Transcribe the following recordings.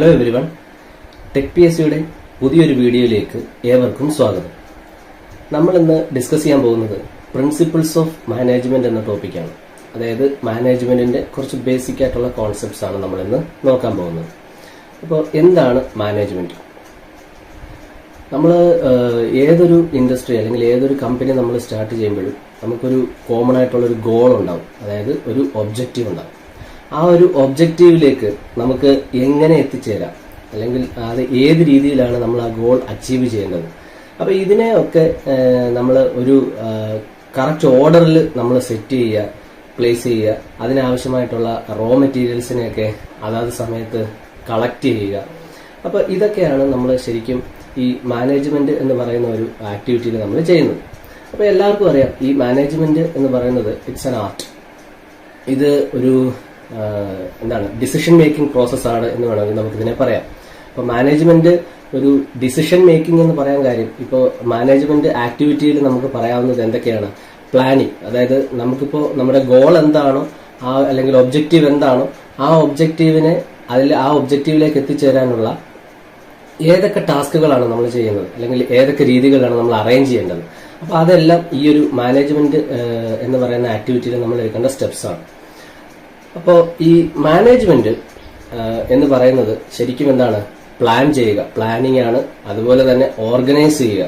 Hello everyone tech P S സിയുടെ പുതിയൊരു വീഡിയോയിലേക്ക് ഏവർക്കും സ്വാഗതം. നമ്മൾ ഇന്ന് ഡിസ്കസ് ചെയ്യാൻ പോകുന്നത് പ്രിൻസിപ്പിൾസ് ഓഫ് മാനേജ്മെന്റ് എന്ന ടോപ്പിക്കാണ് അതായത് മാനേജ്മെന്റിന്റെ കുറച്ച് ബേസിക് ആയിട്ടുള്ള കോൺസെപ്റ്റ്സ് ആണ് നമ്മൾ ഇന്ന് നോക്കാൻ പോകുന്നത്. അപ്പോൾ എന്താണ് മാനേജ്മെന്റ് നമ്മൾ ഏതൊരു ഇൻഡസ്ട്രി അല്ലെങ്കിൽ ഏതൊരു കമ്പനി നമ്മൾ സ്റ്റാർട്ട് ചെയ്യുമ്പോഴും നമുക്കൊരു കോമൺ ആയിട്ടുള്ള ഒരു ഗോൾ ഉണ്ടാവും. അതായത് ഒരു ഒബ്ജക്റ്റീവ് ഉണ്ടാവും. ആ ഒരു ഒബ്ജക്റ്റീവിലേക്ക് നമുക്ക് എങ്ങനെ എത്തിച്ചേരാം? അല്ലെങ്കിൽ അത് ഏത് രീതിയിലാണ് നമ്മൾ ആ ഗോൾ അച്ചീവ് ചെയ്യേണ്ടത്? അപ്പോൾ ഇതിനെയൊക്കെ നമ്മൾ ഒരു കറക്റ്റ് ഓർഡറിൽ നമ്മൾ സെറ്റ് ചെയ്യുക പ്ലേസ് ചെയ്യുക അതിനാവശ്യമായിട്ടുള്ള റോ മെറ്റീരിയൽസിനെയൊക്കെ അതാത് സമയത്ത് കളക്ട് ചെയ്യുക. അപ്പോൾ ഇതൊക്കെയാണ് നമ്മൾ ശരിക്കും ഈ മാനേജ്മെന്റ് എന്ന് പറയുന്ന ഒരു ആക്ടിവിറ്റിയിൽ നമ്മൾ ചെയ്യുന്നത്. അപ്പോൾ എല്ലാവർക്കും അറിയാം ഈ മാനേജ്മെന്റ് എന്ന് പറയുന്നത് ഇറ്റ്സ് ആൻ ആർട്ട് ഇത് ഒരു എന്താണ് ഡിസിഷൻ മേക്കിംഗ് പ്രോസസ് ആണ് എന്ന് വേണമെങ്കിൽ നമുക്കിതിനെ പറയാം. അപ്പോൾ മാനേജ്മെന്റ് ഒരു ഡിസിഷൻ മേക്കിംഗ് എന്ന് പറയാൻ കാര്യം ഇപ്പോൾ മാനേജ്മെന്റ് ആക്ടിവിറ്റിയിൽ നമുക്ക് പറയാവുന്നത് എന്തൊക്കെയാണ്? പ്ലാനിങ് അതായത് നമുക്കിപ്പോൾ നമ്മുടെ ഗോൾ എന്താണോ ആ അല്ലെങ്കിൽ ഒബ്ജക്റ്റീവ് എന്താണോ ആ ഒബ്ജക്റ്റീവിനെ അതിൽ ആ ഒബ്ജക്റ്റീവിലേക്ക് എത്തിച്ചേരാനുള്ള ഏതൊക്കെ ടാസ്കുകളാണ് നമ്മൾ ചെയ്യുന്നത്? അല്ലെങ്കിൽ ഏതൊക്കെ രീതികളാണ് നമ്മൾ അറേഞ്ച് ചെയ്യേണ്ടത്? അപ്പോൾ അതെല്ലാം ഈ ഒരു മാനേജ്മെന്റ് എന്ന് പറയുന്ന ആക്ടിവിറ്റിയിൽ നമ്മൾ എടുക്കേണ്ട സ്റ്റെപ്സ് ആണ്. അപ്പോൾ ഈ മാനേജ്മെന്റ് എന്ന് പറയുന്നത് ശരിക്കും എന്താണ്? പ്ലാൻ ചെയ്യുക. പ്ലാനിങ് ആണ്. അതുപോലെ തന്നെ ഓർഗനൈസ് ചെയ്യുക.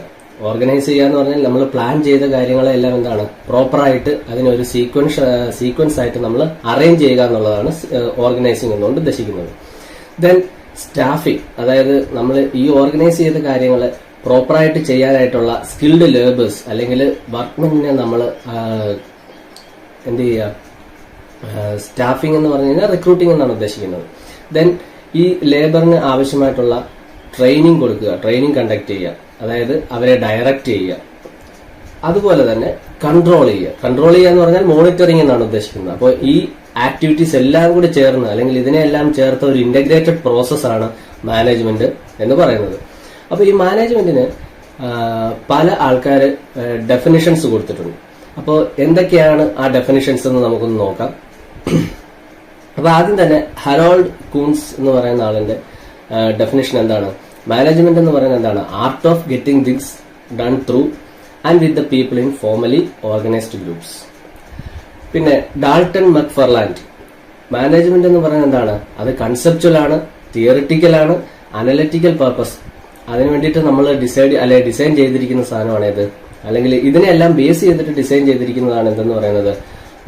ഓർഗനൈസ് ചെയ്യുക എന്ന് പറഞ്ഞാൽ നമ്മൾ പ്ലാൻ ചെയ്ത കാര്യങ്ങളെല്ലാം എന്താണ്? പ്രോപ്പറായിട്ട് അതിനൊരു സീക്വൻസ് സീക്വൻസ് ആയിട്ട് നമ്മൾ അറേഞ്ച് ചെയ്യുക എന്നുള്ളതാണ് ഓർഗനൈസിംഗ് എന്നുകൊണ്ട് ഉദ്ദേശിക്കുന്നത്. ദെൻ സ്റ്റാഫിംഗ് അതായത് നമ്മൾ ഈ ഓർഗനൈസ് ചെയ്ത കാര്യങ്ങൾ പ്രോപ്പറായിട്ട് ചെയ്യാനായിട്ടുള്ള സ്കിൽഡ് ലേബേഴ്സ് അല്ലെങ്കിൽ വർക്ക്മെന്റിനെ നമ്മൾ എന്ത് ചെയ്യുക? സ്റ്റാഫിംഗ് എന്ന് പറഞ്ഞു കഴിഞ്ഞാൽ റിക്രൂട്ടിംഗ് എന്നാണ് ഉദ്ദേശിക്കുന്നത്. ദെൻ ഈ ലേബറിന് ആവശ്യമായിട്ടുള്ള ട്രെയിനിങ് കൊടുക്കുക ട്രെയിനിങ് കണ്ടക്ട് ചെയ്യുക. അതായത് അവരെ ഡയറക്റ്റ് ചെയ്യുക. അതുപോലെ തന്നെ കൺട്രോൾ ചെയ്യുക. കൺട്രോൾ ചെയ്യുക എന്ന് പറഞ്ഞാൽ മോണിറ്ററിംഗ് എന്നാണ് ഉദ്ദേശിക്കുന്നത്. അപ്പോൾ ഈ ആക്ടിവിറ്റീസ് എല്ലാം കൂടി ചേർന്ന് അല്ലെങ്കിൽ ഇതിനെല്ലാം ചേർത്ത ഒരു ഇന്റഗ്രേറ്റഡ് പ്രോസസ്സാണ് മാനേജ്മെന്റ് എന്ന് പറയുന്നത്. അപ്പോൾ ഈ മാനേജ്മെന്റിന് പല ആൾക്കാർ ഡെഫിനിഷൻസ് കൊടുത്തിട്ടുണ്ട്. അപ്പോൾ എന്തൊക്കെയാണ് ആ ഡെഫിനിഷൻസ് എന്ന് നമുക്കൊന്ന് നോക്കാം. അപ്പൊ ആദ്യം തന്നെ ഹറോൾഡ് കൂൺസ് എന്ന് പറയുന്ന ആളിന്റെ ഡെഫിനേഷൻ എന്താണ്? മാനേജ്മെന്റ് എന്ന് പറയുന്നത് എന്താണ്? Art of getting things done through and with the people in formally organised groups പിന്നെ ഡാൾട്ടൺ മക്ഫർലാൻഡ് മാനേജ്മെന്റ് എന്ന് പറയുന്നത് എന്താണ്? അത് കൺസെപ്ച്വൽ ആണ് തിയറിറ്റിക്കൽ ആണ് അനലറ്റിക്കൽ പർപ്പസ് അതിനു വേണ്ടിയിട്ട് നമ്മൾ ഡിസൈഡ് അല്ലെ ഡിസൈൻ ചെയ്തിരിക്കുന്ന സാധനമാണ് അല്ലെങ്കിൽ ഇതിനെല്ലാം ബേസ് ചെയ്തിട്ട് ഡിസൈൻ ചെയ്തിരിക്കുന്നതാണ് എന്തെന്ന് പറയുന്നത്?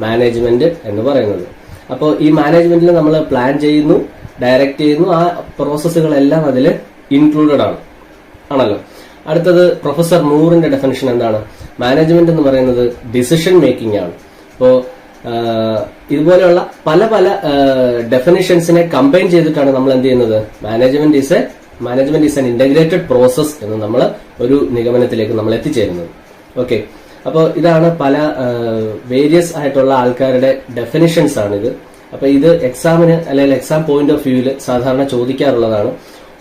മാനേജ്മെന്റ് എന്ന് പറയുന്നത്. അപ്പോൾ ഈ മാനേജ്മെന്റിൽ നമ്മൾ പ്ലാൻ ചെയ്യുന്നു ഡയറക്റ്റ് ചെയ്യുന്നു ആ പ്രോസസ്സുകളെല്ലാം അതിൽ ഇൻക്ലൂഡഡ് ആണ്. ആണല്ലോ? അടുത്തത് പ്രൊഫസർ നൂറിന്റെ ഡെഫിനിഷൻ എന്താണ്? മാനേജ്മെന്റ് എന്ന് പറയുന്നത് ഡിസിഷൻ മേക്കിംഗ് ആണ്. അപ്പോ ഇതുപോലെയുള്ള പല പല ഡെഫിനിഷൻസിനെ കമ്പൈൻ ചെയ്തിട്ടാണ് നമ്മൾ എന്ത് ചെയ്യുന്നത്? Management is a management is an integrated process എന്ന് നമ്മൾ ഒരു നിഗമനത്തിലേക്ക് നമ്മൾ എത്തിച്ചേരുന്നത് ഓക്കെ അപ്പോൾ ഇതാണ് പല വേരിയസ് ആയിട്ടുള്ള ആൾക്കാരുടെ ഡെഫിനിഷൻസ് ആണിത്. അപ്പോൾ അപ്പൊ ഇത് എക്സാമിന് അല്ലെങ്കിൽ എക്സാം പോയിന്റ് ഓഫ് വ്യൂവിൽ സാധാരണ ചോദിക്കാറുള്ളതാണ്.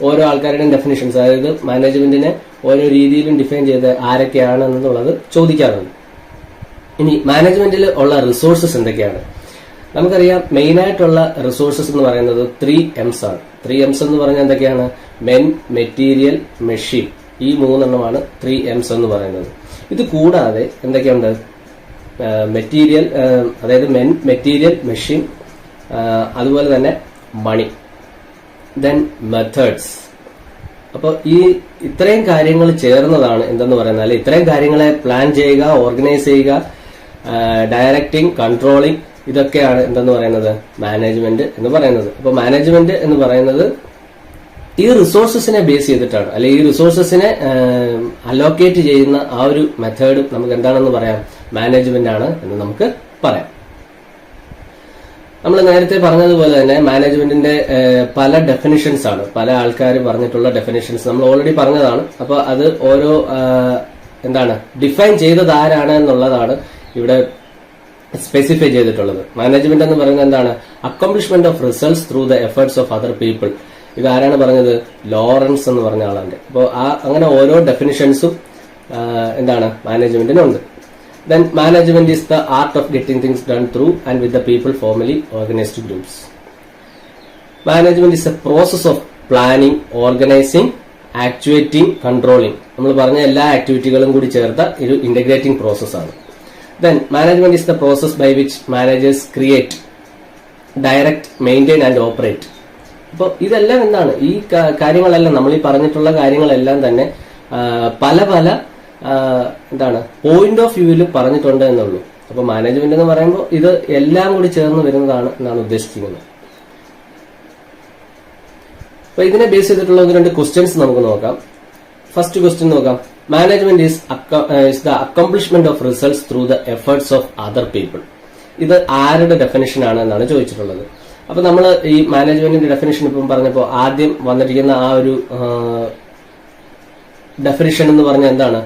ഓരോ ആൾക്കാരുടെയും ഡെഫിനിഷൻസ് അതായത് മാനേജ്മെന്റിനെ ഓരോ രീതിയിലും ഡിഫൈൻ ചെയ്ത് ആരൊക്കെയാണ് എന്നുള്ളത് ചോദിക്കാറുണ്ട്. ഇനി മാനേജ്മെന്റിൽ ഉള്ള റിസോഴ്സസ് എന്തൊക്കെയാണ്? നമുക്കറിയാം മെയിൻ ആയിട്ടുള്ള റിസോഴ്സസ് എന്ന് പറയുന്നത് ത്രീ എംസ് ആണ്. ത്രീ എംസ് എന്ന് പറഞ്ഞാൽ എന്തൊക്കെയാണ്? മെൻ മെറ്റീരിയൽ മെഷീൻ ഈ മൂന്നെണ്ണമാണ് ത്രീ എംസ് എന്ന് പറയുന്നത്. ഇത് കൂടാതെ എന്തൊക്കെയുണ്ട്? മെറ്റീരിയൽ അതായത് മെൻ മെറ്റീരിയൽ മെഷീൻ അതുപോലെ തന്നെ മണി ദെൻ മെത്തേഡ്സ് അപ്പോൾ ഈ ഇത്രയും കാര്യങ്ങൾ ചേർന്നതാണ് എന്തെന്ന് പറയുന്നത്? ഇത്രയും കാര്യങ്ങളെ പ്ലാൻ ചെയ്യുക ഓർഗനൈസ് ചെയ്യുക ഡയറക്റ്റിംഗ് കൺട്രോളിംഗ് ഇതൊക്കെയാണ് എന്തെന്ന് പറയുന്നത്? മാനേജ്മെന്റ് എന്ന് പറയുന്നത്. അപ്പോൾ മാനേജ്മെന്റ് എന്ന് പറയുന്നത് ഈ റിസോഴ്സസിനെ ബേസ് ചെയ്തിട്ടാണ്. അല്ലെ ഈ റിസോഴ്സസിനെ അലോക്കേറ്റ് ചെയ്യുന്ന ആ ഒരു മെത്തേഡ് നമുക്ക് എന്താണെന്ന് പറയാം? മാനേജ്മെന്റ് ആണ് എന്ന് നമുക്ക് പറയാം. നമ്മൾ നേരത്തെ പറഞ്ഞതുപോലെ തന്നെ മാനേജ്മെന്റിന്റെ പല ഡെഫിനിഷൻസ് ആണ്. പല ആൾക്കാർ പറഞ്ഞിട്ടുള്ള ഡെഫിനിഷൻസ് നമ്മൾ ഓൾറെഡി പറഞ്ഞതാണ്. അപ്പൊ അത് ഓരോ എന്താണ് ഡിഫൈൻ ചെയ്തത് ആരാണ് എന്നുള്ളതാണ് ഇവിടെ സ്പെസിഫൈ ചെയ്തിട്ടുള്ളത്. മാനേജ്മെന്റ് എന്ന് പറയുന്നത് എന്താണ്? Accomplishment of results through the efforts of other people ഇത് ആരാണ് പറഞ്ഞത്? ലോറൻസ് എന്ന് പറഞ്ഞ ആളാണ്. അപ്പോൾ ആ അങ്ങനെ ഓരോ ഡെഫിനിഷൻസും എന്താണ്? മാനേജ്മെന്റിനുണ്ട് then management is the art of getting things done through and with the people formally organised groups management is a process of planning organising actuating controlling നമ്മൾ പറഞ്ഞ എല്ലാ ആക്ടിവിറ്റികളും കൂടി ചേർത്ത ഒരു ഇന്റഗ്രേറ്റിംഗ് പ്രോസസ്സാണ് then management is the process by which managers create direct maintain and operate അപ്പോൾ ഇതെല്ലാം എന്താണ്? ഈ കാര്യങ്ങളെല്ലാം നമ്മൾ ഈ പറഞ്ഞിട്ടുള്ള കാര്യങ്ങളെല്ലാം തന്നെ പല പല എന്താണ് പോയിന്റ് ഓഫ് വ്യൂവിൽ പറഞ്ഞിട്ടുണ്ട് എന്നുള്ളൂ. അപ്പോൾ മാനേജ്മെന്റ് എന്ന് പറയുമ്പോൾ ഇത് എല്ലാം കൂടി ചേർന്ന് വരുന്നതാണ് എന്നാണ് ഉദ്ദേശിക്കുന്നത് അപ്പൊ ഇതിനെ ബേസ് ചെയ്തിട്ടുള്ള ഒന്ന് രണ്ട് ക്വസ്റ്റ്യൻസ് നമുക്ക് നോക്കാം. ഫസ്റ്റ് ക്വസ്റ്റ്യൻ നോക്കാം. Management is is the accomplishment of results through the efforts of other people ഇത് ആരുടെ ഡെഫിനേഷൻ ആണ് എന്നാണ് ചോദിച്ചിട്ടുള്ളത്. അപ്പൊ നമ്മൾ ഈ മാനേജ്മെന്റിന്റെ ഡെഫിനേഷൻ ഇപ്പം പറഞ്ഞപ്പോൾ ആദ്യം വന്നിരിക്കുന്ന ആ ഒരു ഡെഫിനിഷൻ എന്ന് പറഞ്ഞ എന്താണ്?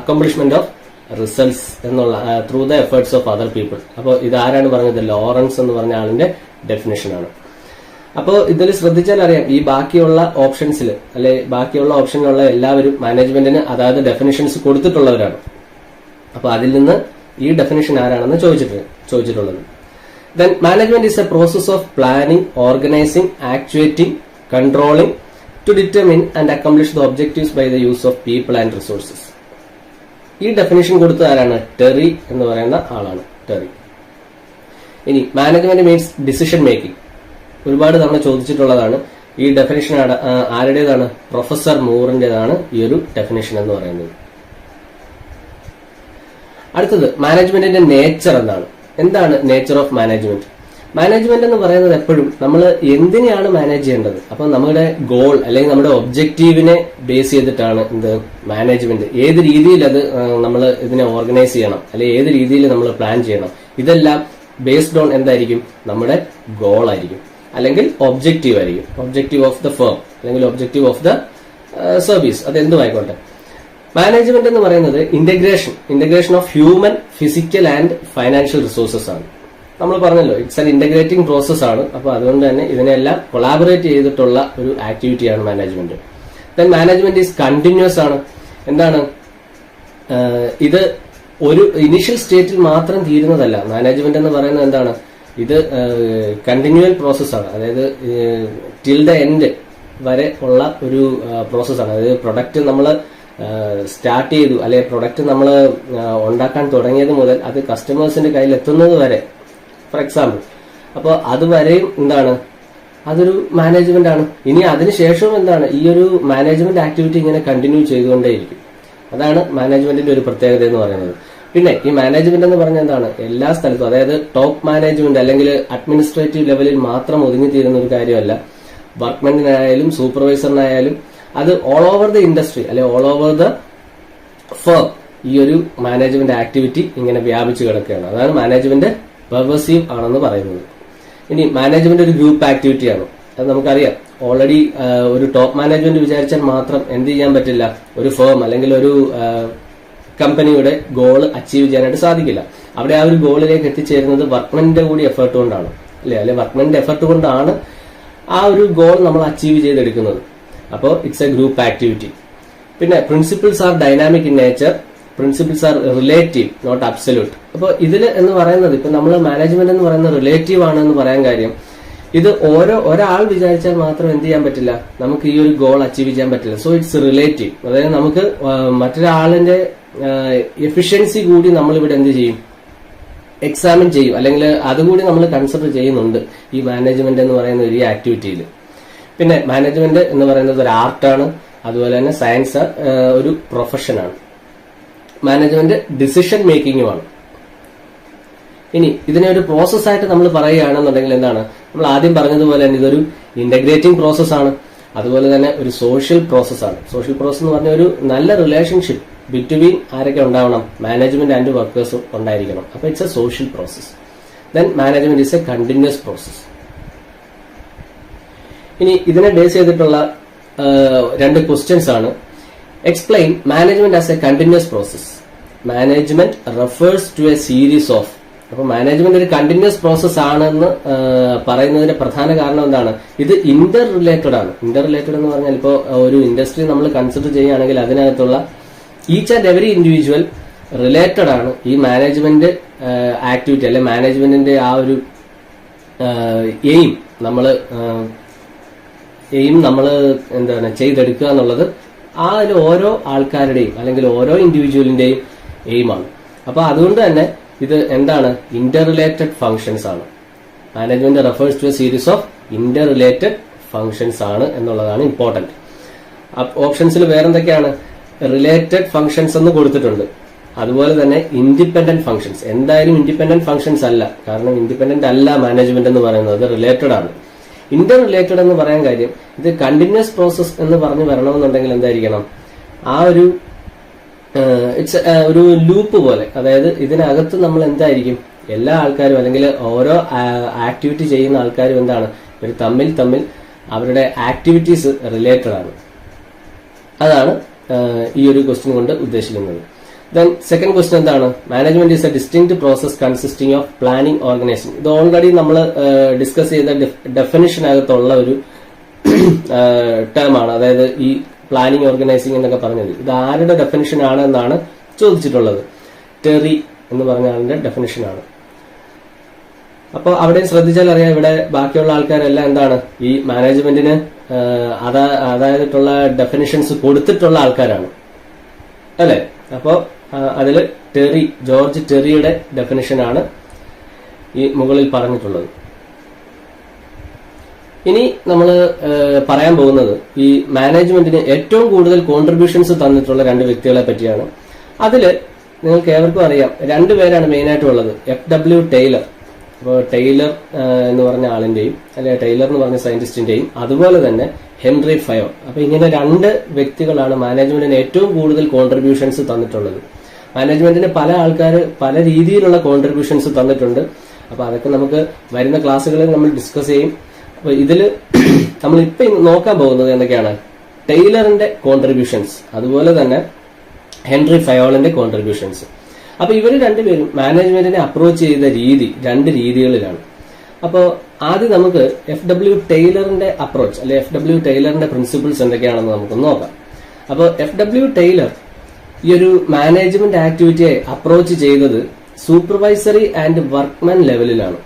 അക്കോംപ്ലിഷ്മെന്റ് ഓഫ് റിസൾട്ട്സ് എന്നുള്ള through the efforts of other people അപ്പോൾ ഇത് ആരാണ് പറഞ്ഞത്? ലോറൻസ് എന്ന് പറഞ്ഞ ആളിന്റെ ഡെഫിനേഷൻ ആണ്. അപ്പോൾ ഇതിൽ ശ്രദ്ധിച്ചാൽ അറിയാം ഈ ബാക്കിയുള്ള ഓപ്ഷൻസിൽ അല്ലെ ബാക്കിയുള്ള ഓപ്ഷനിലുള്ള എല്ലാവരും മാനേജ്മെന്റിന് അതായത് ഡെഫിനിഷൻസ് കൊടുത്തിട്ടുള്ളവരാണ്. അപ്പോൾ അതിൽ നിന്ന് ഈ ഡെഫിനേഷൻ ആരാണെന്ന് ചോദിച്ചിട്ട് ചോദിച്ചിട്ടുള്ളത്. Then management is a process of planning organising actuating controlling to determine and accomplish the objectives by the use of people and resources ഈ ഡെഫിനേഷൻ കൊടുത്ത ആരാണ്? ടെറി എന്ന് പറയുന്ന ആളാണ്. ടെറി ഇനി മാനേജ്മെന്റ് മീൻസ് ഡിസിഷൻ മേക്കിംഗ് ഒരുപാട് തവണ ചോദിച്ചിട്ടുള്ളതാണ്. ഈ ഡെഫിനേഷൻ ആരുടേതാണ്? പ്രൊഫസർ മൂറിന്റേതാണ് ഈ ഒരു ഡെഫിനേഷൻ എന്ന് പറയുന്നത്. അടുത്തത് മാനേജ്മെന്റിന്റെ നേച്ചർ എന്താണ്? എന്താണ് നേച്ചർ ഓഫ് മാനേജ്മെന്റ് മാനേജ്മെന്റ് എന്ന് പറയുന്നത് എപ്പോഴും നമ്മൾ എന്തിനെയാണ് മാനേജ് ചെയ്യേണ്ടത്? അപ്പൊ നമ്മുടെ ഗോൾ അല്ലെങ്കിൽ നമ്മുടെ ഒബ്ജക്റ്റീവിനെ ബേസ് ചെയ്തിട്ടാണ് എന്ത് മാനേജ്മെന്റ് ഏത് രീതിയിൽ അത് നമ്മൾ ഇതിനെ ഓർഗനൈസ് ചെയ്യണം? അല്ലെങ്കിൽ ഏത് രീതിയിൽ നമ്മൾ പ്ലാൻ ചെയ്യണം? ഇതെല്ലാം ബേസ്ഡ് ഓൺ എന്തായിരിക്കും? നമ്മുടെ ഗോൾ ആയിരിക്കും. അല്ലെങ്കിൽ ഒബ്ജക്റ്റീവ് ആയിരിക്കും. ഒബ്ജക്റ്റീവ് ഓഫ് ദ ഫേം അല്ലെങ്കിൽ ഒബ്ജക്റ്റീവ് ഓഫ് ദ സർവീസ് അത് എന്തും ആയിക്കോട്ടെ. മാനേജ്മെന്റ് എന്ന് പറയുന്നത് integration integration of human physical and financial resources ആണ്. നമ്മൾ പറഞ്ഞല്ലോ ഇറ്റ്സ് ആൻ ഇന്റഗ്രേറ്റിംഗ് പ്രോസസ് ആണ്. അപ്പോൾ അതുകൊണ്ട് തന്നെ ഇതിനെല്ലാം കൊളാബറേറ്റ് ചെയ്തിട്ടുള്ള ഒരു ആക്ടിവിറ്റിയാണ് management then management is continuous ആണ്. എന്താണ്? ഇത് ഒരു ഇനിഷ്യൽ സ്റ്റേറ്റിൽ മാത്രം തീരുന്നതല്ല. മാനേജ്മെന്റ് എന്ന് പറയുന്നത് എന്താണ്? ഇത് കണ്ടിന്യൂവൽ പ്രോസസ്സാണ് അതായത് ടിൽ ദ എൻഡ് വരെ ഉള്ള ഒരു പ്രോസസ്സാണ് അതായത് പ്രൊഡക്റ്റ് നമ്മൾ സ്റ്റാർട്ട് ചെയ്തു. അല്ലെ പ്രൊഡക്റ്റ് നമ്മൾ ഉണ്ടാക്കാൻ തുടങ്ങിയത് മുതൽ അത് കസ്റ്റമേഴ്സിന്റെ കയ്യിൽ എത്തുന്നത് വരെ ഫോർ എക്സാമ്പിൾ അപ്പോൾ അതുവരെയും എന്താണ്? അതൊരു മാനേജ്മെന്റ് ആണ്. ഇനി അതിനുശേഷവും എന്താണ്? ഈ ഒരു മാനേജ്മെന്റ് ആക്ടിവിറ്റി ഇങ്ങനെ കണ്ടിന്യൂ ചെയ്തുകൊണ്ടേയിരിക്കും. അതാണ് മാനേജ്മെന്റിന്റെ ഒരു പ്രത്യേകത എന്ന് പറയുന്നത്. പിന്നെ ഈ മാനേജ്മെന്റ് എന്ന് പറഞ്ഞ എന്താണ്? എല്ലാ സ്ഥലത്തും അതായത് ടോപ്പ് മാനേജ്മെന്റ് അല്ലെങ്കിൽ അഡ്മിനിസ്ട്രേറ്റീവ് ലെവലിൽ മാത്രം ഒതുങ്ങി തീരുന്ന ഒരു കാര്യമല്ല. വർക്ക്മെന്റിനായാലും സൂപ്പർവൈസറിനായാലും അത് ഓൾ ഓവർ ദ ഇൻഡസ്ട്രി അല്ലെ ഓൾ ഓവർ ദ ഫേം ഈ ഒരു മാനേജ്മെന്റ് ആക്ടിവിറ്റി ഇങ്ങനെ വ്യാപിച്ചു കിടക്കുകയാണ്. അതാണ് മാനേജ്മെന്റ് പെർവസീവ് ആണെന്ന് പറയുന്നത്. ഇനി മാനേജ്മെന്റ് ഒരു ഗ്രൂപ്പ് ആക്ടിവിറ്റി ആണ്. അത് നമുക്കറിയാം. ഓൾറെഡി ഒരു ടോപ്പ് മാനേജ്മെന്റ് വിചാരിച്ചാൽ മാത്രം എന്ത് ചെയ്യാൻ പറ്റില്ല? ഒരു ഫേം അല്ലെങ്കിൽ ഒരു കമ്പനിയുടെ ഗോൾ അച്ചീവ് ചെയ്യാനായിട്ട് സാധിക്കില്ല. അവിടെ ആ ഒരു ഗോളിലേക്ക് എത്തിച്ചേരുന്നത് വർക്ക്മെന്റിന്റെ കൂടി എഫേർട്ട് കൊണ്ടാണ്. അല്ലെ? അല്ലെ വർക്ക്മെന്റിന്റെ എഫേർട്ട് കൊണ്ടാണ് ആ ഒരു ഗോൾ നമ്മൾ അച്ചീവ് ചെയ്തെടുക്കുന്നത്. അപ്പോൾ ഇറ്റ്സ് എ ഗ്രൂപ്പ് ആക്ടിവിറ്റി പിന്നെ principles are dynamic in nature principles are relative not absolute അപ്പോൾ ഇതിൽ എന്ന് പറയുന്നത് ഇപ്പൊ നമ്മൾ മാനേജ്മെന്റ് എന്ന് പറയുന്നത് റിലേറ്റീവ് ആണ് എന്ന് പറയാൻ കാര്യം. ഇത് ഓരോ ഒരാൾ വിചാരിച്ചാൽ മാത്രം എന്ത് ചെയ്യാൻ പറ്റില്ല? നമുക്ക് ഈ ഒരു ഗോൾ അച്ചീവ് ചെയ്യാൻ പറ്റില്ല. സോ ഇറ്റ്സ് റിലേറ്റീവ് അതായത് നമുക്ക് മറ്റൊരാളിന്റെ എഫിഷ്യൻസി കൂടി നമ്മൾ ഇവിടെ എന്ത് ചെയ്യും? എക്സാമിൻ ചെയ്യും. അല്ലെങ്കിൽ അതുകൂടി നമ്മൾ കൺസിഡർ ചെയ്യുന്നുണ്ട് ഈ മാനേജ്മെന്റ് എന്ന് പറയുന്ന ഒരു ആക്ടിവിറ്റിയിൽ പിന്നെ മാനേജ്മെന്റ് എന്ന് പറയുന്നത് ഒരു ആർട്ടാണ് അതുപോലെ തന്നെ സയൻസ് ഒരു പ്രൊഫഷനാണ് മാനേജ്മെന്റ് ഡിസിഷൻ മേക്കിങ്ങുമാണ് ഇനി ഇതിനെ ഒരു പ്രോസസ്സായിട്ട് നമ്മൾ പറയുകയാണെന്നുണ്ടെങ്കിൽ എന്താണ്? നമ്മൾ ആദ്യം പറഞ്ഞതുപോലെ തന്നെ ഇതൊരു ഇന്റഗ്രേറ്റിംഗ് പ്രോസസ്സാണ് അതുപോലെ തന്നെ ഒരു സോഷ്യൽ പ്രോസസ്സാണ് സോഷ്യൽ പ്രോസസ് എന്ന് പറഞ്ഞ ഒരു നല്ല റിലേഷൻഷിപ്പ് ബിറ്റ്വീൻ ആരൊക്കെ ഉണ്ടാവണം? മാനേജ്മെന്റ് ആൻഡ് വർക്കേഴ്സും ഉണ്ടായിരിക്കണം. അപ്പൊ it's a social process then management is a continuous process ഇനി ഇതിനെ ബേസ് ചെയ്തിട്ടുള്ള രണ്ട് ക്വസ്റ്റ്യൻസ് ആണ്. Explain management as a continuous process management refers to a series of അപ്പൊ മാനേജ്മെന്റ് ഒരു കണ്ടിന്യൂസ് പ്രോസസ് ആണെന്ന് പറയുന്നതിന്റെ പ്രധാന കാരണം എന്താണ്? ഇത് ഇന്റർ റിലേറ്റഡ് ആണ്. ഇന്റർ റിലേറ്റഡ് എന്ന് പറഞ്ഞാൽ ഇപ്പോൾ ഒരു ഇൻഡസ്ട്രി നമ്മൾ കൺസിഡർ ചെയ്യുകയാണെങ്കിൽ അതിനകത്തുള്ള each and every individual related ആണ് ഈ മാനേജ്മെന്റ് ആക്ടിവിറ്റി അല്ലെ മാനേജ്മെന്റിന്റെ ആ ഒരു എയിം നമ്മൾ എയിം നമ്മൾ എന്താണ് ചെയ്തെടുക്കുക എന്നുള്ളത് ആ ഓരോ ആൾക്കാരുടെയും അല്ലെങ്കിൽ ഓരോ ഇൻഡിവിജ്വലിന്റെയും എയിമാണ് അപ്പൊ അതുകൊണ്ട് തന്നെ ഇത് എന്താണ്? ഇന്റർ റിലേറ്റഡ് ഫങ്ഷൻസ് ആണ്. Management refers to a series of interrelated functions ആണ് എന്നുള്ളതാണ് ഇമ്പോർട്ടന്റ് ഓപ്ഷൻസിൽ വേറെന്തൊക്കെയാണ്? റിലേറ്റഡ് ഫങ്ഷൻസ് എന്ന് കൊടുത്തിട്ടുണ്ട്. അതുപോലെ തന്നെ ഇൻഡിപെൻഡന്റ് ഫങ്ഷൻസ് എന്തായാലും ഇൻഡിപെൻഡന്റ് ഫങ്ഷൻസ് അല്ല. കാരണം ഇൻഡിപെൻഡന്റ് അല്ല മാനേജ്മെന്റ് എന്ന് പറയുന്നത് റിലേറ്റഡ് ആണ്. ഇന്റർ റിലേറ്റഡ് എന്ന് പറയാൻ കാര്യം ഇത് കണ്ടിന്യൂസ് പ്രോസസ് എന്ന് പറഞ്ഞു വരണമെന്നുണ്ടെങ്കിൽ എന്തായിരിക്കണം? ആ ഒരു ഇറ്റ്സ് ഒരു ലൂപ്പ് പോലെ അതായത് ഇതിനകത്ത് നമ്മൾ എന്തായിരിക്കും? എല്ലാ ആൾക്കാരും അല്ലെങ്കിൽ ഓരോ ആക്ടിവിറ്റി ചെയ്യുന്ന ആൾക്കാരും എന്താണ്? ഇവർ തമ്മിൽ തമ്മിൽ അവരുടെ ആക്ടിവിറ്റീസ് റിലേറ്റഡ് ആണ്. അതാണ് ഈ ഒരു ക്വസ്റ്റ്യൻ കൊണ്ട് ഉദ്ദേശിക്കുന്നത്. ദെൻ സെക്കൻഡ് ക്വസ്റ്റൻ എന്താണ്? Management is a distinct process consisting of planning organising ഇത് ഓൾറെഡി നമ്മൾ ഡിസ്കസ് ചെയ്ത ഡെഫിനിഷനകത്തുള്ള ഒരു ടേമാണ് അതായത് ഈ പ്ലാനിംഗ് ഓർഗനൈസിംഗ് എന്നൊക്കെ പറഞ്ഞത്. ഇത് ആരുടെ ഡെഫിനിഷൻ ആണ് എന്നാണ് ചോദിച്ചിട്ടുള്ളത്. ടെറി എന്ന് പറഞ്ഞ ആളിന്റെ ഡെഫിനിഷൻ ആണ്. അപ്പോൾ അവിടെ ശ്രദ്ധിച്ചാൽ അറിയാം ഇവിടെ ബാക്കിയുള്ള ആൾക്കാരെല്ലാം എന്താണ്? ഈ മാനേജ്മെന്റിന് അതാ അതായതിട്ടുള്ള ഡെഫിനിഷൻസ് കൊടുത്തിട്ടുള്ള ആൾക്കാരാണ്. അല്ലെ? അപ്പോ അതിൽ ടെറി ജോർജ് ടെറിയുടെ ഡെഫിനിഷനാണ് ഈ മുകളിൽ പറഞ്ഞിട്ടുള്ളത്. ഇനി നമ്മൾ പറയാൻ പോകുന്നത് ഈ മാനേജ്മെന്റിന് ഏറ്റവും കൂടുതൽ കോൺട്രിബ്യൂഷൻസ് തന്നിട്ടുള്ള രണ്ട് വ്യക്തികളെ പറ്റിയാണ്. അതിൽ നിങ്ങൾക്ക് ഏവർക്കും അറിയാം രണ്ടുപേരാണ് ഉള്ളത്. എഫ് ഡബ്ല്യു ടൈലർ അപ്പോൾ ടൈലർ എന്ന് പറഞ്ഞ ആളിന്റെയും അല്ലെങ്കിൽ ടൈലർ എന്ന് പറഞ്ഞ സയന്റിസ്റ്റിന്റെയും അതുപോലെ തന്നെ ഹെൻറി ഫയോ അപ്പൊ ഇങ്ങനെ രണ്ട് വ്യക്തികളാണ് മാനേജ്മെന്റിന് ഏറ്റവും കൂടുതൽ കോൺട്രിബ്യൂഷൻസ് തന്നിട്ടുള്ളത്. മാനേജ്മെന്റിന് പല ആൾക്കാർ പല രീതിയിലുള്ള കോൺട്രിബ്യൂഷൻസ് തന്നിട്ടുണ്ട്. അപ്പൊ അതൊക്കെ നമുക്ക് വരുന്ന ക്ലാസ്സുകളിൽ നമ്മൾ ഡിസ്കസ് ചെയ്യും. അപ്പൊ ഇതിൽ നമ്മൾ ഇപ്പൊ നോക്കാൻ പോകുന്നത് എന്തൊക്കെയാണ്? ടൈലറിന്റെ കോൺട്രിബ്യൂഷൻസ് അതുപോലെ തന്നെ ഹെൻറി ഫയോളിന്റെ കോൺട്രിബ്യൂഷൻസ് അപ്പൊ ഇവർ രണ്ടുപേരും മാനേജ്മെന്റിനെ അപ്രോച്ച് ചെയ്ത രീതി രണ്ട് രീതികളിലാണ്. അപ്പോൾ ആദ്യം നമുക്ക് എഫ് ഡബ്ല്യു ടൈലറിന്റെ അപ്രോച്ച് അല്ലെ എഫ് ഡബ്ല്യു ടൈലറിന്റെ പ്രിൻസിപ്പിൾസ് എന്തൊക്കെയാണെന്ന് നമുക്ക് നോക്കാം. അപ്പോൾ എഫ് ഡബ്ല്യു ടൈലർ ഈ ഒരു മാനേജ്മെന്റ് ആക്ടിവിറ്റിയെ അപ്രോച്ച് ചെയ്യുന്നത് സൂപ്പർവൈസറി ആൻഡ് വർക്ക്മാൻ ലെവലിലാണ്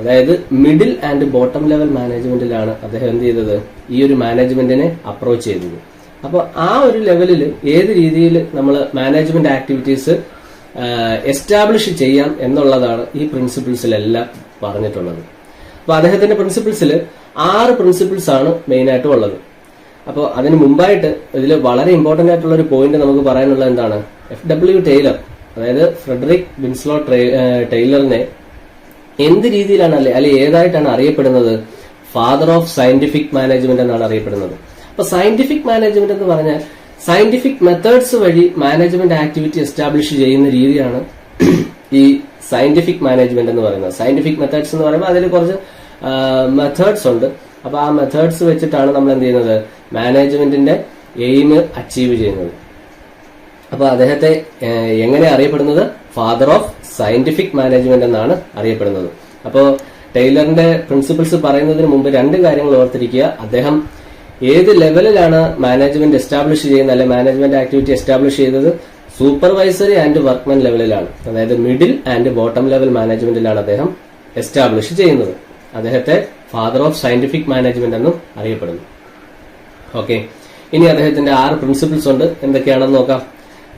അതായത് മിഡിൽ ആൻഡ് ബോട്ടം ലെവൽ മാനേജ്മെന്റിലാണ് അദ്ദേഹം എന്ത് ചെയ്തത്? ഈ ഒരു മാനേജ്മെന്റിനെ അപ്രോച്ച് ചെയ്തത്. അപ്പോൾ ആ ഒരു ലെവലിൽ ഏത് രീതിയിൽ നമ്മൾ മാനേജ്മെന്റ് ആക്ടിവിറ്റീസ് എസ്റ്റാബ്ലിഷ് ചെയ്യാം എന്നുള്ളതാണ് ഈ പ്രിൻസിപ്പിൾസിലെല്ലാം പറഞ്ഞിട്ടുള്ളത്. അപ്പൊ അദ്ദേഹത്തിന്റെ പ്രിൻസിപ്പിൾസിൽ ആറ് പ്രിൻസിപ്പിൾസ് ആണ് മെയിൻ ആയിട്ട് ഉള്ളത്. അപ്പോൾ അതിന് മുമ്പായിട്ട് ഇതിൽ വളരെ ഇമ്പോർട്ടന്റ് ആയിട്ടുള്ള ഒരു പോയിന്റ് നമുക്ക് പറയാനുള്ള എന്താണ്? എഫ് ഡബ്ല്യു ടൈലർ അതായത് ഫ്രെഡറിക് വിൻസ്ലോ ടൈലറിനെ എന്ത് രീതിയിലാണ് അല്ലെ അല്ലെ ഏതായിട്ടാണ് അറിയപ്പെടുന്നത്? ഫാദർ ഓഫ് സയന്റിഫിക് മാനേജ്മെന്റ് എന്നാണ് അറിയപ്പെടുന്നത്. അപ്പൊ സയന്റിഫിക് മാനേജ്മെന്റ് എന്ന് പറഞ്ഞാൽ സയന്റിഫിക് മെത്തേഡ്സ് വഴി മാനേജ്മെന്റ് ആക്ടിവിറ്റി എസ്റ്റാബ്ലിഷ് ചെയ്യുന്ന രീതിയാണ് ഈ സയന്റിഫിക് മാനേജ്മെന്റ് എന്ന് പറയുന്നത്. സയന്റിഫിക് മെത്തേഡ്സ് എന്ന് പറയുമ്പോൾ അതിൽ കുറച്ച് മെത്തേഡ്സ് ഉണ്ട്. അപ്പൊ ആ മെത്തേഡ്സ് വെച്ചിട്ടാണ് നമ്മൾ എന്ത് ചെയ്യുന്നത്? മാനേജ്മെന്റിന്റെ എയിം അച്ചീവ് ചെയ്യുന്നത്. അപ്പൊ അദ്ദേഹത്തെ എങ്ങനെ അറിയപ്പെടുന്നത്? ഫാദർ ഓഫ് സയന്റിഫിക് മാനേജ്മെന്റ് എന്നാണ് അറിയപ്പെടുന്നത്. അപ്പോ ടൈലറിന്റെ പ്രിൻസിപ്പിൾസ് പറയുന്നതിന് മുമ്പ് രണ്ട് കാര്യങ്ങൾ ഓർത്തിരിക്കുക. അദ്ദേഹം ഏത് ലെവലിലാണ് മാനേജ്മെന്റ് എസ്റ്റാബ്ലിഷ് ചെയ്യുന്നത്? അല്ലെ മാനേജ്മെന്റ് ആക്ടിവിറ്റി എസ്റ്റാബ്ലിഷ് ചെയ്തത്? സൂപ്പർവൈസറി ആൻഡ് വർക്ക്മാൻ ലെവലിലാണ് അതായത് മിഡിൽ ആൻഡ് ബോട്ടം ലെവൽ മാനേജ്മെന്റിലാണ് അദ്ദേഹം എസ്റ്റാബ്ലിഷ് ചെയ്യുന്നത്. അദ്ദേഹത്തെ ഫാദർ ഓഫ് സയന്റിഫിക് മാനേജ്മെന്റ് എന്നും അറിയപ്പെടുന്നു. ഓക്കെ ഇനി അദ്ദേഹത്തിന്റെ ആറ് പ്രിൻസിപ്പിൾസ് ഉണ്ട്. എന്തൊക്കെയാണെന്ന് നോക്കാം.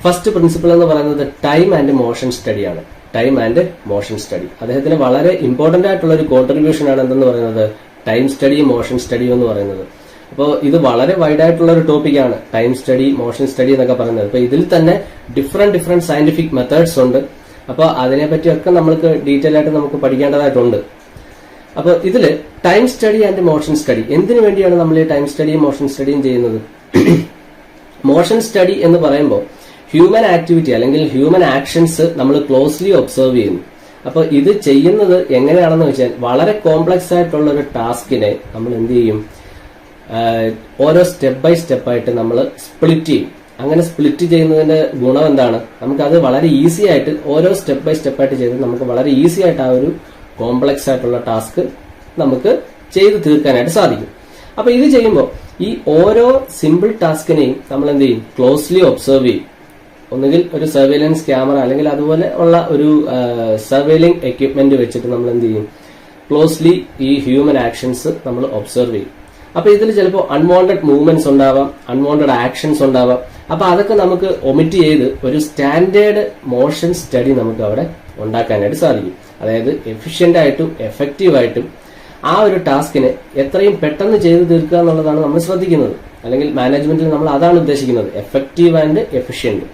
ഫസ്റ്റ് പ്രിൻസിപ്പിൾ എന്ന് പറയുന്നത് ടൈം ആൻഡ് മോഷൻ സ്റ്റഡിയാണ് ടൈം ആൻഡ് മോഷൻ സ്റ്റഡി അദ്ദേഹത്തിന് വളരെ ഇമ്പോർട്ടന്റ് ആയിട്ടുള്ള ഒരു കോൺട്രിബ്യൂഷൻ ആണ് എന്തെന്ന് പറയുന്നത്? ടൈം സ്റ്റഡി മോഷൻ സ്റ്റഡി എന്ന് പറയുന്നത്. അപ്പോൾ ഇത് വളരെ വൈഡ് ആയിട്ടുള്ള ഒരു ടോപ്പിക്കാണ് ടൈം സ്റ്റഡി മോഷൻ സ്റ്റഡി എന്നൊക്കെ പറയുന്നത്. അപ്പോൾ ഇതിൽ തന്നെ ഡിഫറെന്റ് ഡിഫറെന്റ് സയന്റിഫിക് മെത്തേഡ്സ് ഉണ്ട്. അപ്പോൾ അതിനെപ്പറ്റിയൊക്കെ നമ്മൾക്ക് ഡീറ്റെയിൽ ആയിട്ട് നമുക്ക് പഠിക്കേണ്ടതായിട്ടുണ്ട്. അപ്പോൾ ഇതിൽ time study and motion study എന്തിനു വേണ്ടിയാണ് നമ്മൾ ഈ ടൈം സ്റ്റഡിയും മോഷൻ സ്റ്റഡിയും ചെയ്യുന്നത്? മോഷൻ സ്റ്റഡി എന്ന് പറയുമ്പോൾ ഹ്യൂമൻ ആക്ടിവിറ്റി അല്ലെങ്കിൽ ഹ്യൂമൻ ആക്ഷൻസ് നമ്മൾ ക്ലോസ്ലി ഒബ്സർവ് ചെയ്യുന്നു. അപ്പോൾ ഇത് ചെയ്യുന്നത് എങ്ങനെയാണെന്ന് വെച്ചാൽ വളരെ കോംപ്ലക്സ് ആയിട്ടുള്ള ഒരു ടാസ്കിനെ നമ്മൾ എന്ത് ചെയ്യും? ഓരോ സ്റ്റെപ്പ് ബൈ സ്റ്റെപ്പ് ആയിട്ട് നമ്മൾ സ്പ്ലിറ്റ് ചെയ്യും. അങ്ങനെ സ്പ്ലിറ്റ് ചെയ്യുന്നതിന്റെ ഗുണം എന്താണ്? നമുക്കത് വളരെ ഈസി ആയിട്ട് ഓരോ സ്റ്റെപ്പ് ബൈ സ്റ്റെപ്പ് ആയിട്ട് ചെയ്ത് നമുക്ക് വളരെ ഈസി ആയിട്ട് ആ ഒരു കോംപ്ലക്സ് ആയിട്ടുള്ള ടാസ്ക് നമുക്ക് ചെയ്ത് തീർക്കാനായിട്ട് സാധിക്കും. അപ്പൊ ഇത് ചെയ്യുമ്പോൾ ഈ ഓരോ സിമ്പിൾ ടാസ്കിനെയും നമ്മൾ എന്ത് ചെയ്യും? ക്ലോസ്ലി ഒബ്സർവ് ചെയ്യും. ഒന്നുകിൽ ഒരു സർവേലൻസ് ക്യാമറ അല്ലെങ്കിൽ അതുപോലെ ഉള്ള ഒരു സർവേലിംഗ് എക്യുപ്മെന്റ് വെച്ചിട്ട് നമ്മൾ എന്ത് ചെയ്യും? ക്ലോസ്ലി ഈ ഹ്യൂമൻ ആക്ഷൻസ് നമ്മൾ ഒബ്സർവ് ചെയ്യും. അപ്പൊ ഇതിൽ ചിലപ്പോൾ അൺവാണ്ടഡ് മൂവ്മെന്റ്സ് ഉണ്ടാവാം അൺവാണ്ടഡ് ആക്ഷൻസ് ഉണ്ടാവാം. അപ്പൊ അതൊക്കെ നമുക്ക് ഒമിറ്റ് ചെയ്ത് ഒരു സ്റ്റാൻഡേർഡ് മോഷൻ സ്റ്റഡി നമുക്ക് അവിടെ ഉണ്ടാക്കാനായിട്ട് സാധിക്കും. അതായത് എഫിഷ്യന്റ് ആയിട്ടും എഫക്റ്റീവ് ആയിട്ടും ആ ഒരു ടാസ്കിനെ എത്രയും പെട്ടെന്ന് ചെയ്തു തീർക്കുക എന്നുള്ളതാണ് നമ്മൾ ശ്രദ്ധിക്കുന്നത്. അല്ലെങ്കിൽ മാനേജ്മെന്റിൽ നമ്മൾ അതാണ് ഉദ്ദേശിക്കുന്നത്. എഫക്റ്റീവ് ആൻഡ് എഫിഷ്യന്റ്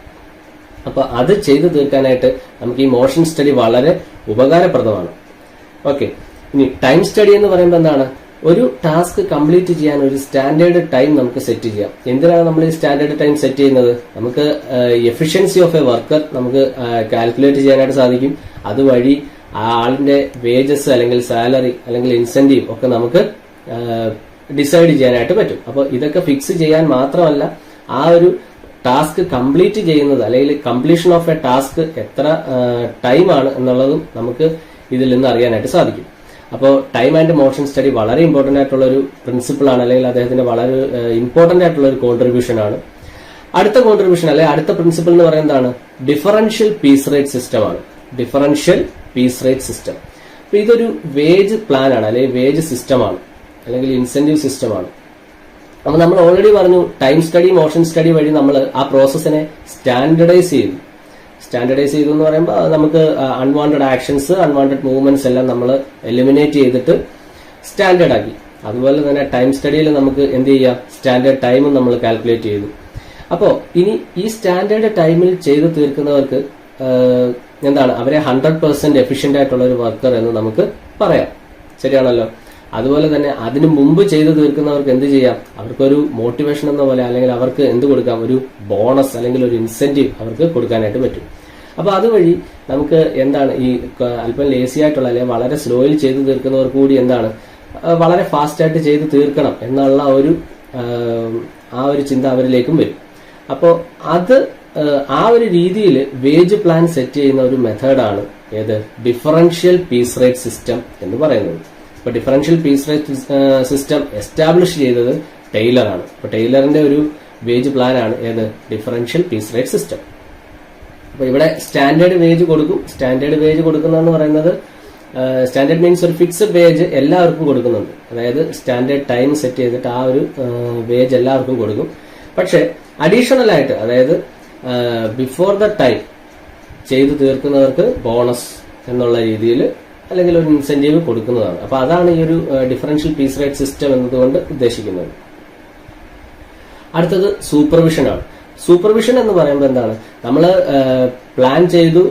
അപ്പോൾ അത് ചെയ്തു തീർക്കാനായിട്ട് നമുക്ക് ഈ മോഷൻ സ്റ്റഡി വളരെ ഉപകാരപ്രദമാണ്. ഓക്കെ ഇനി ടൈം സ്റ്റഡി എന്ന് പറയുമ്പോൾ എന്താണ്? ഒരു ടാസ്ക് കംപ്ലീറ്റ് ചെയ്യാൻ ഒരു സ്റ്റാൻഡേർഡ് ടൈം നമുക്ക് സെറ്റ് ചെയ്യാം. എന്തിനാണ് നമ്മൾ ഈ സ്റ്റാൻഡേർഡ് ടൈം സെറ്റ് ചെയ്യുന്നത്? നമുക്ക് എഫിഷ്യൻസി ഓഫ് എ വർക്കർ നമുക്ക് കാൽക്കുലേറ്റ് ചെയ്യാനായിട്ട് സാധിക്കും. അതുവഴി ആ ആളിന്റെ വേജസ് അല്ലെങ്കിൽ സാലറി അല്ലെങ്കിൽ ഇൻസെന്റീവ് ഒക്കെ നമുക്ക് ഡിസൈഡ് ചെയ്യാനായിട്ട് പറ്റും. അപ്പോൾ ഇതൊക്കെ ഫിക്സ് ചെയ്യാൻ മാത്രമല്ല ആ ഒരു ടാസ്ക് കംപ്ലീറ്റ് ചെയ്യുന്നത് അല്ലെങ്കിൽ കംപ്ലീഷൻ ഓഫ് എ ടാസ്ക് എത്ര ടൈമാണ് എന്നുള്ളതും നമുക്ക് ഇതിൽ നിന്ന് അറിയാനായിട്ട് സാധിക്കും. അപ്പോൾ ടൈം ആൻഡ് മോഷൻ സ്റ്റഡി വളരെ ഇമ്പോർട്ടന്റ് ആയിട്ടുള്ള ഒരു പ്രിൻസിപ്പിൾ ആണ് അല്ലെങ്കിൽ അദ്ദേഹത്തിന്റെ വളരെ ഇമ്പോർട്ടന്റ് ആയിട്ടുള്ള ഒരു കോൺട്രിബ്യൂഷൻ ആണ്. അടുത്ത കോൺട്രിബ്യൂഷൻ അല്ലെ അടുത്ത പ്രിൻസിപ്പിൾ എന്ന് പറയുന്നതാണ് ഡിഫറൻഷ്യൽ പീസ് റേറ്റ് സിസ്റ്റം ആണ്. ഡിഫറൻഷ്യൽ പീസ് റേറ്റ് സിസ്റ്റം അപ്പൊ ഇതൊരു വേജ് പ്ലാൻ ആണ് അല്ലെങ്കിൽ വേജ് സിസ്റ്റമാണ് അല്ലെങ്കിൽ ഇൻസെന്റീവ് സിസ്റ്റമാണ് അപ്പൊ നമ്മൾ ഓൾറെഡി പറഞ്ഞു ടൈം സ്റ്റഡി മോഷൻ സ്റ്റഡി വഴി നമ്മൾ ആ പ്രോസസ്സിനെ സ്റ്റാൻഡർഡൈസ് ചെയ്തു. സ്റ്റാൻഡർഡൈസ് ചെയ്തു എന്ന് പറയുമ്പോൾ നമുക്ക് അൺവാണ്ടഡ് ആക്ഷൻസ് അൺവാണ്ടഡ് മൂവ്മെന്റ്സ് എല്ലാം നമ്മൾ എലിമിനേറ്റ് ചെയ്തിട്ട് സ്റ്റാൻഡേർഡ് ആക്കി. അതുപോലെ തന്നെ ടൈം സ്റ്റഡിയിൽ നമുക്ക് എന്ത് ചെയ്യാം? സ്റ്റാൻഡേർഡ് ടൈമും നമ്മൾ കാൽക്കുലേറ്റ് ചെയ്തു. അപ്പോൾ ഇനി ഈ സ്റ്റാൻഡേർഡ് ടൈമിൽ ചെയ്തു തീർക്കുന്നവർക്ക് എന്താണ്? അവരെ ഹൺഡ്രഡ് പെർസെന്റ് എഫിഷ്യന്റ് ആയിട്ടുള്ള ഒരു വർക്കർ എന്ന് നമുക്ക് പറയാം. ശരിയാണല്ലോ? അതുപോലെ തന്നെ അതിനു മുമ്പ് ചെയ്തു തീർക്കുന്നവർക്ക് എന്ത് ചെയ്യാം? അവർക്കൊരു മോട്ടിവേഷൻ എന്ന പോലെ അല്ലെങ്കിൽ അവർക്ക് എന്ത് കൊടുക്കാം? ഒരു ബോണസ് അല്ലെങ്കിൽ ഒരു ഇൻസെന്റീവ് അവർക്ക് കൊടുക്കാനായിട്ട് പറ്റും. അപ്പൊ അതുവഴി നമുക്ക് എന്താണ് ഈ അല്പം ലേസി ആയിട്ടുള്ള അല്ലെങ്കിൽ വളരെ സ്ലോയിൽ ചെയ്ത് തീർക്കുന്നവർ കൂടി എന്താണ് വളരെ ഫാസ്റ്റ് ആയിട്ട് ചെയ്ത് തീർക്കണം എന്നുള്ള ഒരു ആ ഒരു ചിന്ത അവരിലേക്കും വരും. അപ്പോൾ അത് ആ, ഒരു രീതിയിൽ വേജ് പ്ലാൻ സെറ്റ് ചെയ്യുന്ന ഒരു മെത്തേഡാണ് ഏത്? ഡിഫറൻഷ്യൽ പീസ് റേറ്റ് സിസ്റ്റം എന്ന് പറയുന്നത്. ഇപ്പൊ differential piece rate system establish ചെയ്തത് ടൈലറാണ്. ഇപ്പൊ ടൈലറിന്റെ ഒരു വേജ് പ്ലാൻ ആണ് ഏത്? ഡിഫറൻഷ്യൽ പീസ് റേറ്റ് സിസ്റ്റം അപ്പൊ ഇവിടെ സ്റ്റാൻഡേർഡ് വേജ് കൊടുക്കും. സ്റ്റാൻഡേർഡ് വേജ് കൊടുക്കുന്നതെന്ന് പറയുന്നത് സ്റ്റാൻഡേർഡ് മീൻസ് ഒരു ഫിക്സഡ് വേജ് എല്ലാവർക്കും കൊടുക്കുന്നുണ്ട്. അതായത് സ്റ്റാൻഡേർഡ് ടൈം സെറ്റ് ചെയ്തിട്ട് ആ ഒരു വേജ് എല്ലാവർക്കും കൊടുക്കും. പക്ഷേ അഡീഷണൽ ആയിട്ട് അതായത് ബിഫോർ ദ ടൈം ചെയ്തു തീർക്കുന്നവർക്ക് ബോണസ് എന്നുള്ള രീതിയിൽ അല്ലെങ്കിൽ ഒരു ഇൻസെന്റീവ് കൊടുക്കുന്നതാണ്. അപ്പൊ അതാണ് ഈ ഒരു ഡിഫറൻഷ്യൽ പീസ് റേറ്റ് സിസ്റ്റം എന്നതുകൊണ്ട് ഉദ്ദേശിക്കുന്നത്. അടുത്തത് സൂപ്പർവിഷൻ ആണ്. സൂപ്പർവിഷൻ എന്ന് പറയുമ്പോൾ എന്താണ്? നമ്മൾ പ്ലാൻ ചെയ്തു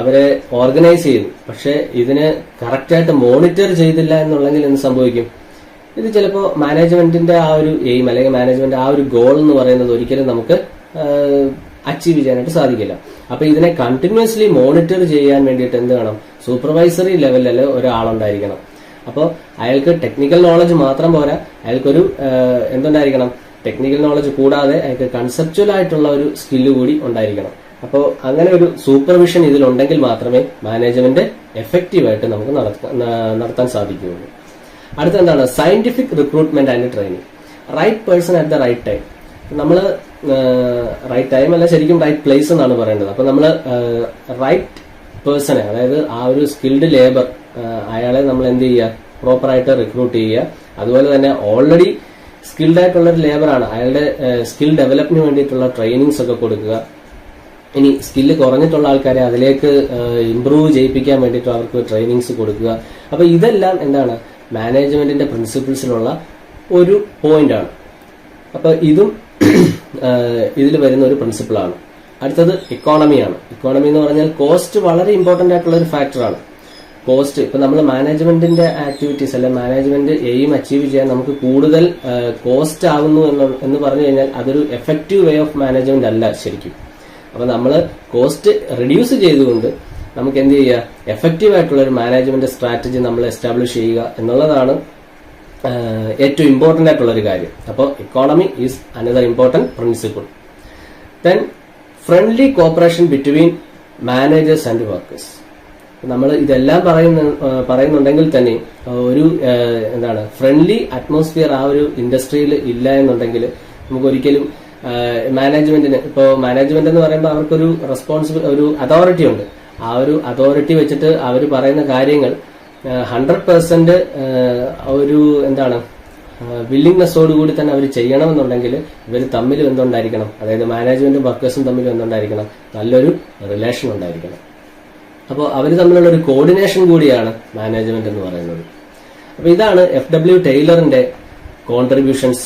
അവരെ ഓർഗനൈസ് ചെയ്തു. പക്ഷെ ഇതിന് കറക്റ്റായിട്ട് മോണിറ്റർ ചെയ്തില്ല എന്നുള്ളെങ്കിൽ എന്ത് സംഭവിക്കും? ഇത് ചിലപ്പോൾ മാനേജ്മെന്റിന്റെ ആ ഒരു എയിം അല്ലെങ്കിൽ മാനേജ്മെന്റ് ആ ഒരു ഗോൾ എന്ന് പറയുന്നത് ഒരിക്കലും നമുക്ക് അച്ചീവ് ചെയ്യാനായിട്ട് സാധിക്കില്ല. അപ്പൊ ഇതിനെ കണ്ടിന്യൂസ്ലി മോണിറ്റർ ചെയ്യാൻ വേണ്ടിയിട്ട് എന്ത് വേണം? സൂപ്പർവൈസറി ലെവലിൽ ഒരാളുണ്ടായിരിക്കണം. അപ്പോൾ അയാൾക്ക് ടെക്നിക്കൽ നോളജ് മാത്രം പോരാ. അയാൾക്കൊരു എന്തുണ്ടായിരിക്കണം? ടെക്നിക്കൽ നോളജ് കൂടാതെ അയാൾക്ക് കൺസെപ്ച്വൽ ആയിട്ടുള്ള ഒരു സ്കില്ല് കൂടി ഉണ്ടായിരിക്കണം. അപ്പോൾ അങ്ങനെ ഒരു സൂപ്പർവിഷൻ ഇതിലുണ്ടെങ്കിൽ മാത്രമേ മാനേജ്മെന്റ് എഫക്റ്റീവായിട്ട് നമുക്ക് നടത്താൻ സാധിക്കുകയുള്ളൂ. അടുത്ത എന്താണ്? Scientific recruitment and training right person at the right time നമ്മൾ റൈറ്റ് ടൈം അല്ല ശരിക്കും റൈറ്റ് പ്ലേസ് എന്നാണ് പറയേണ്ടത്. അപ്പൊ നമ്മൾ റൈറ്റ് പേഴ്സണെ അതായത് ആ ഒരു സ്കിൽഡ് ലേബർ അയാളെ നമ്മൾ എന്ത് ചെയ്യുക പ്രോപ്പറായിട്ട് റിക്രൂട്ട് ചെയ്യുക. അതുപോലെ തന്നെ ഓൾറെഡി സ്കിൽഡ് ആയിട്ടുള്ള ഒരു ലേബറാണ് അയാളുടെ സ്കിൽ ഡെവലപ്പിന് വേണ്ടിയിട്ടുള്ള ട്രെയിനിങ്സ് ഒക്കെ കൊടുക്കുക. ഇനി സ്കില്ല് കുറഞ്ഞിട്ടുള്ള ആൾക്കാരെ അതിലേക്ക് ഇമ്പ്രൂവ് ചെയ്യിപ്പിക്കാൻ വേണ്ടിയിട്ട് അവർക്ക് ട്രെയിനിങ്സ് കൊടുക്കുക. അപ്പൊ ഇതെല്ലാം എന്താണ്? മാനേജ്മെന്റിന്റെ പ്രിൻസിപ്പിൾസിലുള്ള ഒരു പോയിന്റാണ് ആണ്. അപ്പൊ ഇതും ഇതിൽ വരുന്ന ഒരു പ്രിൻസിപ്പിളാണ് അടുത്തത് ഇക്കോണമിയാണ് ഇക്കോണമി എന്ന് പറഞ്ഞാൽ കോസ്റ്റ് വളരെ ഇമ്പോർട്ടന്റ് ആയിട്ടുള്ള ഒരു ഫാക്ടറാണ് കോസ്റ്റ്. ഇപ്പൊ നമ്മൾ മാനേജ്മെന്റിന്റെ ആക്ടിവിറ്റീസ് അല്ലെ മാനേജ്മെന്റ് എയിം അച്ചീവ് ചെയ്യാൻ നമുക്ക് കൂടുതൽ കോസ്റ്റ് എന്ന് എന്ന് പറഞ്ഞു കഴിഞ്ഞാൽ അതൊരു എഫക്റ്റീവ് വേ ഓഫ് മാനേജ്മെന്റ് അല്ല ശരിക്കും. അപ്പൊ നമ്മൾ കോസ്റ്റ് റിഡ്യൂസ് ചെയ്തുകൊണ്ട് നമുക്ക് എന്ത് ചെയ്യുക എഫക്റ്റീവ് ആയിട്ടുള്ള ഒരു മാനേജ്മെന്റ് സ്ട്രാറ്റജി നമ്മൾ എസ്റ്റാബ്ലിഷ് ചെയ്യുക എന്നുള്ളതാണ് ഏറ്റവും ഇമ്പോർട്ടന്റ് ആയിട്ടുള്ള ഒരു കാര്യം. അപ്പോൾ economy is another important principle then friendly cooperation between managers and workers നമ്മൾ ഇതെല്ലാം പറയുന്ന പറയുന്നുണ്ടെങ്കിൽ തന്നെ ഒരു എന്താണ് ഫ്രണ്ട്ലി അറ്റ്മോസ്ഫിയർ ആ ഒരു ഇൻഡസ്ട്രിയിൽ ഇല്ല എന്നുണ്ടെങ്കിൽ നമുക്ക് ഒരിക്കലും മാനേജ്മെന്റിന് ഇപ്പോൾ മാനേജ്മെന്റ് എന്ന് പറയുമ്പോൾ അവർക്കൊരു റെസ്പോൺസിബിൾ ഒരു അതോറിറ്റി ഉണ്ട്. ആ ഒരു അതോറിറ്റി വെച്ചിട്ട് അവർ പറയുന്ന കാര്യങ്ങൾ ഹൺഡ്രഡ് പെർസെന്റ് ഒരു എന്താണ് വില്ലിങ്നെസ്സോട് കൂടി തന്നെ അവർ ചെയ്യണമെന്നുണ്ടെങ്കിൽ ഇവർ തമ്മിൽ എന്തുണ്ടായിരിക്കണം? അതായത് മാനേജ്മെന്റും വർക്കേഴ്സും തമ്മിൽ എന്തുണ്ടായിരിക്കണം? നല്ലൊരു റിലേഷൻ ഉണ്ടായിരിക്കണം. അപ്പോൾ അവർ തമ്മിലുള്ള ഒരു കോർഡിനേഷൻ കൂടിയാണ് മാനേജ്മെന്റ് എന്ന് പറയുന്നത്. അപ്പോൾ ഇതാണ് എഫ് ഡബ്ല്യു ടൈലറിന്റെ കോൺട്രിബ്യൂഷൻസ്